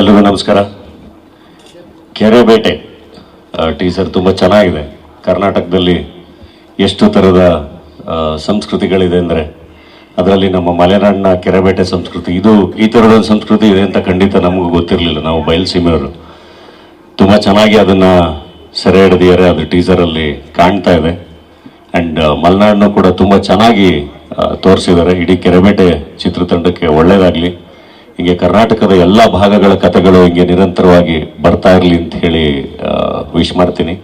ಎಲ್ರಿಗೂ ನಮಸ್ಕಾರ. ಕೆರೆ ಬೇಟೆ ಟೀಸರ್ ತುಂಬ ಚೆನ್ನಾಗಿದೆ. ಕರ್ನಾಟಕದಲ್ಲಿ ಎಷ್ಟು ಥರದ ಸಂಸ್ಕೃತಿಗಳಿದೆ ಅಂದರೆ, ಅದರಲ್ಲಿ ನಮ್ಮ ಮಲೆನಾಡಿನ ಕೆರೆಬೇಟೆ ಸಂಸ್ಕೃತಿ, ಇದು ಈ ಥರದ ಸಂಸ್ಕೃತಿ ಇದೆ ಅಂತ ಖಂಡಿತ ನಮಗೂ ಗೊತ್ತಿರಲಿಲ್ಲ. ನಾವು ಬಯಲುಸೀಮೆಯವರು ತುಂಬ ಚೆನ್ನಾಗಿ ಅದನ್ನು ಸೆರೆ ಹಿಡಿದಿದ್ದಾರೆ, ಅದು ಟೀಸರಲ್ಲಿ ಕಾಣ್ತಾ ಇದೆ. ಆ್ಯಂಡ್ ಮಲೆನಾಡನ್ನು ಕೂಡ ತುಂಬ ಚೆನ್ನಾಗಿ ತೋರಿಸಿದ್ದಾರೆ. ಇಡೀ ಕೆರೆಬೇಟೆ ಚಿತ್ರತಂಡಕ್ಕೆ ಒಳ್ಳೆಯದಾಗಲಿ ಹೀಗೆ ಕರ್ನಾಟಕದ ಎಲ್ಲ ಭಾಗಗಳ ಕಥೆಗಳು ಹಿಂಗೆ ನಿರಂತರವಾಗಿ ಬರ್ತಾ ಇರಲಿ ಅಂತ ಹೇಳಿ ವಿಶ್ ಮಾಡ್ತೀನಿ.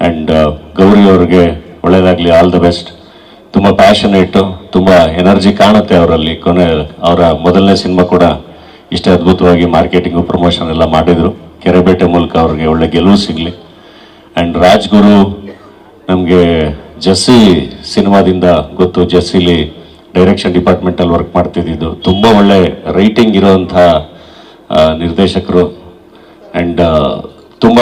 ಆ್ಯಂಡ್ ಗೌರಿ ಅವ್ರಿಗೆ ಒಳ್ಳೆಯದಾಗಲಿ ಆಲ್ ದ ಬೆಸ್ಟ್ ತುಂಬ ಪ್ಯಾಷನೇಟು ತುಂಬ ಎನರ್ಜಿ ಕಾಣುತ್ತೆ ಅವರಲ್ಲಿ. ಕೊನೆ ಅವರ ಮೊದಲನೇ ಸಿನಿಮಾ ಕೂಡ ಇಷ್ಟೇ ಅದ್ಭುತವಾಗಿ ಮಾರ್ಕೆಟಿಂಗು ಪ್ರಮೋಷನ್ ಎಲ್ಲ ಮಾಡಿದರು. ಕೆರೆಬೇಟೆ ಮೂಲಕ ಅವ್ರಿಗೆ ಒಳ್ಳೆ ಗೆಲುವು ಸಿಗಲಿ. ಆ್ಯಂಡ್ ರಾಜ್ಗುರು ನಮಗೆ ಜಸ್ಸಿ ಸಿನಿಮಾದಿಂದ ಗೊತ್ತು, ಜಸ್ಸಿಲಿ ಡೈರೆಕ್ಷನ್ ಡಿಪಾರ್ಟ್ಮೆಂಟಲ್ಲಿ ವರ್ಕ್ ಮಾಡ್ತಿದ್ದಿದ್ದು. ತುಂಬ ಒಳ್ಳೆ ರೈಟಿಂಗ್ ಇರೋವಂಥ ನಿರ್ದೇಶಕರು. ಆ್ಯಂಡ್ ತುಂಬ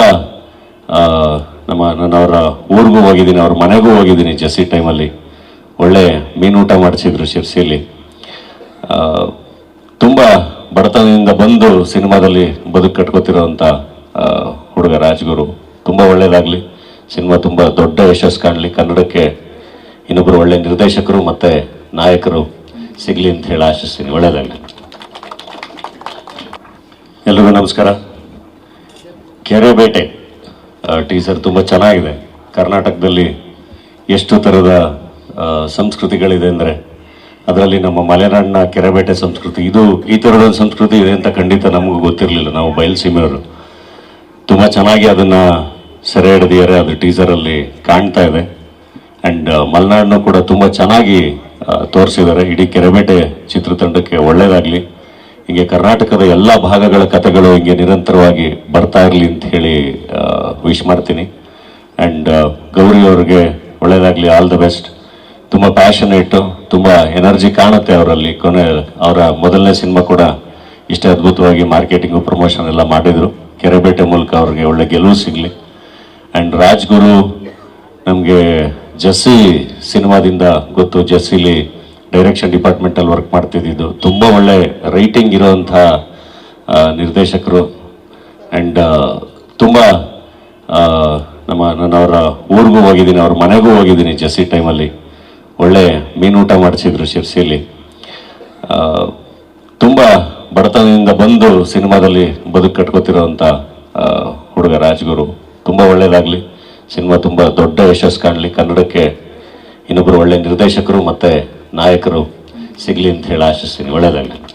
ನಮ್ಮ ನಾನು ಅವರ ಊರಿಗೂ ಹೋಗಿದ್ದೀನಿ, ಅವ್ರ ಮನೆಗೂ ಹೋಗಿದ್ದೀನಿ ಜಸ್ಸಿ ಟೈಮಲ್ಲಿ. ಒಳ್ಳೆ ಮೀನು ಊಟ ಮಾಡಿಸಿದ್ರು ಶಿರ್ಸಿಯಲ್ಲಿ. ತುಂಬ ಬಡತನದಿಂದ ಬಂದು ಸಿನಿಮಾದಲ್ಲಿ ಬದುಕು ಕಟ್ಕೋತಿರೋವಂಥ ಹುಡುಗ ರಾಜ್ಗುರು. ತುಂಬ ಒಳ್ಳೆಯದಾಗಲಿ ಸಿನಿಮಾ ತುಂಬ ದೊಡ್ಡ ಯಶಸ್ಸು ಕಾಣಲಿ. ಕನ್ನಡಕ್ಕೆ ಇನ್ನೊಬ್ಬರು ಒಳ್ಳೆ ನಿರ್ದೇಶಕರು ಮತ್ತು ನಾಯಕರು ಸಿಗಲಿ ಅಂತ ಹೇಳಿ ಆಶಿಸ್ತೀನಿ. ಒಳ್ಳೆಯದಾಗಲಿ ಎಲ್ರಿಗೂ ನಮಸ್ಕಾರ. ಕೆರೆ ಬೇಟೆ ಟೀಸರ್ ತುಂಬ ಚೆನ್ನಾಗಿದೆ. ಕರ್ನಾಟಕದಲ್ಲಿ ಎಷ್ಟು ಥರದ ಸಂಸ್ಕೃತಿಗಳಿದೆ ಅಂದರೆ ಅದರಲ್ಲಿ ನಮ್ಮ ಮಲೆನಾಡಿನ ಕೆರೆಬೇಟೆ ಸಂಸ್ಕೃತಿ, ಇದು ಈ ಥರದ ಸಂಸ್ಕೃತಿ ಇದೆ ಅಂತ ಖಂಡಿತ ನಮಗೂ ಗೊತ್ತಿರಲಿಲ್ಲ. ನಾವು ಬಯಲುಸೀಮೆಯವರು ತುಂಬ ಚೆನ್ನಾಗಿ ಅದನ್ನು ಸೆರೆ ಹಿಡಿದಿದ್ದಾರೆ. ಅದು ಟೀಸರಲ್ಲಿ ಕಾಣ್ತಾ ಇದೆ. ಆ್ಯಂಡ್ ಮಲೆನಾಡನ್ನು ಕೂಡ ತುಂಬ ಚೆನ್ನಾಗಿ ತೋರಿಸಿದ್ದಾರೆ. ಇಡೀ ಕೆರೆಬೇಟೆ ಚಿತ್ರತಂಡಕ್ಕೆ ಒಳ್ಳೆಯದಾಗಲಿ. ಹೀಗೆ ಕರ್ನಾಟಕದ ಎಲ್ಲ ಭಾಗಗಳ ಕಥೆಗಳು ಹಿಂಗೆ ನಿರಂತರವಾಗಿ ಬರ್ತಾ ಇರಲಿ ಅಂತ ಹೇಳಿ ವಿಶ್ ಮಾಡ್ತೀನಿ. ಆ್ಯಂಡ್ ಗೌರಿ ಅವ್ರಿಗೆ ಒಳ್ಳೆಯದಾಗಲಿ. ಆಲ್ ದ ಬೆಸ್ಟ್ ತುಂಬ ಪ್ಯಾಷನೇಟು ತುಂಬ ಎನರ್ಜಿ ಕಾಣುತ್ತೆ ಅವರಲ್ಲಿ. ಕೊನೆ ಅವರ ಮೊದಲನೇ ಸಿನಿಮಾ ಕೂಡ ಇಷ್ಟೇ ಅದ್ಭುತವಾಗಿ ಮಾರ್ಕೆಟಿಂಗು ಪ್ರಮೋಷನ್ ಎಲ್ಲ ಮಾಡಿದರು. ಕೆರೆಬೇಟೆ ಮೂಲಕ ಅವ್ರಿಗೆ ಒಳ್ಳೆ ಗೆಲುವು ಸಿಗಲಿ. ಆ್ಯಂಡ್ ರಾಜ್ಗುರು ನಮಗೆ ಜಸ್ಸಿ ಸಿನಿಮಾದಿಂದ ಗೊತ್ತು ಜಸ್ಸಿಲಿ ಡೈರೆಕ್ಷನ್ ಡಿಪಾರ್ಟ್ಮೆಂಟಲ್ಲಿ ವರ್ಕ್ ಮಾಡ್ತಿದ್ದಿದ್ದು. ತುಂಬ ಒಳ್ಳೆ ರೈಟಿಂಗ್ ಇರೋವಂಥ ನಿರ್ದೇಶಕರು. ಆ್ಯಂಡ್ ತುಂಬ ನಮ್ಮ ನಾನು ಅವರ ಊರಿಗೂ ಹೋಗಿದ್ದೀನಿ ಅವ್ರ ಮನೆಗೂ ಹೋಗಿದ್ದೀನಿ ಜಸ್ಸಿ ಟೈಮಲ್ಲಿ ಒಳ್ಳೆ ಮೀನು ಊಟ ಮಾಡಿಸಿದ್ರು ಶಿರ್ಸಿಲಿ ಆ, ತುಂಬ ಬಡತನದಿಂದ ಬಂದು ಸಿನಿಮಾದಲ್ಲಿ ಬದುಕು ಕಟ್ಕೋತಿರೋವಂಥ ಹುಡುಗ ರಾಜ್ಗುರು. ತುಂಬ ಒಳ್ಳೆಯದಾಗಲಿ ಸಿನಿಮಾ ತುಂಬ ದೊಡ್ಡ ಯಶಸ್ಸು ಕಾಣಲಿ. ಕನ್ನಡಕ್ಕೆ ಇನ್ನೊಬ್ಬರು ಒಳ್ಳೆ ನಿರ್ದೇಶಕರು ಮತ್ತು ನಾಯಕರು ಸಿಗಲಿ ಅಂತ ಹೇಳಿ ಆಶಿಸ್ತೀನಿ. ಒಳ್ಳೆಯದಾಗಲಿ